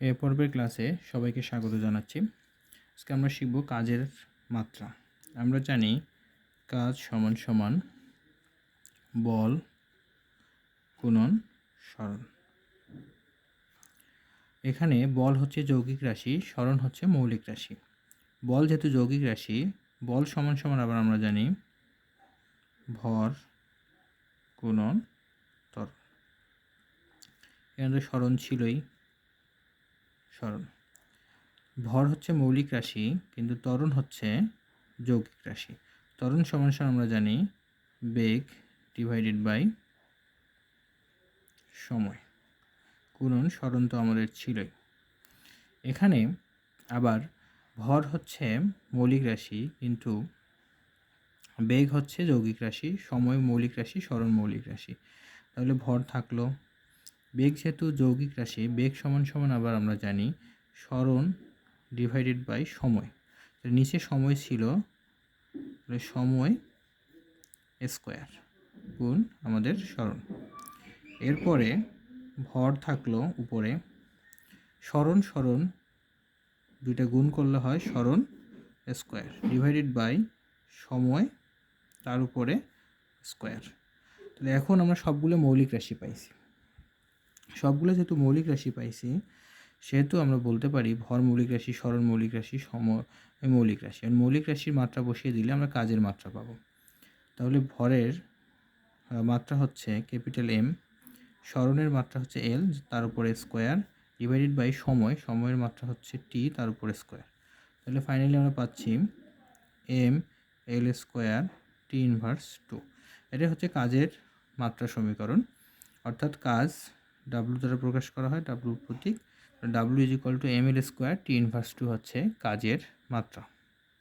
এ পর্বের ক্লাসে সবাইকে স্বাগত জানাচ্ছি। আজকে আমরা শিখব কাজের মাত্রা। আমরা জানি কাজ সমান সমান বল গুণন সরণ এখানে বল হচ্ছে যৌগিক রাশি সরণ হচ্ছে মৌলিক রাশি। বল যেহেতু যৌগিক রাশি, বল সমান সমান আবার আমরা জানি ভর গুণন ত্বরণ। এখানে তো সরণ ছিলই। সরণ ভর হচ্ছে মৌলিক রাশি, কিন্তু ত্বরণ হচ্ছে যৌগিক রাশি। ত্বরণ সমান সমান আমরা জানি বেগ ডিভাইডেড বাই সময়। গুণন সরণ তো আমাদের ছিলই। এখানে আবার ভর হচ্ছে মৌলিক রাশি, কিন্তু বেগ হচ্ছে যৌগিক রাশি, সময় মৌলিক রাশি, স্মরণ মৌলিক রাশি। তাহলে ভর থাকল বেগ যেহেতু যৌগিক রাশি, বেগ সমান সমান আবার আমরা জানি সরণ ডিভাইডেড বাই সময়। নিচে সময় ছিল সময় স্কোয়ার গুণ আমাদের সরণ এরপরে ভর থাকল উপরে। সরণ সরণ দুইটা গুণ করলে হয় সরণ স্কোয়ার ডিভাইডেড বাই সময় তার উপরে স্কোয়ার তাহলে এখন আমরা সবগুলো মৌলিক রাশি পাইছি। সবগুলো যেহেতু মৌলিক রাশি পাইছি, সেহেতু আমরা বলতে পারি ভর মৌলিক রাশি সরল মৌলিক রাশি, সম মৌলিক রাশি। আর মৌলিক রাশির মাত্রা বসিয়ে দিলে আমরা কাজের মাত্রা পাবো। তাহলে ভরের মাত্রা হচ্ছে ক্যাপিটাল এম সরণের মাত্রা হচ্ছে এল, তার উপরে স্কোয়ার ডিভাইডেড বাই সময়, সময়ের মাত্রা হচ্ছে টি, তার উপরে স্কোয়ার। তাহলে ফাইনালি আমরা পাচ্ছি M, L square, T inverse two এটা হচ্ছে কাজের মাত্রা সমীকরণ। অর্থাৎ কাজ ডাব্লু দ্বারা প্রকাশ করা হয় W Pratik. W is equal to M L square T inverse two হচ্ছে কাজের মাত্রা।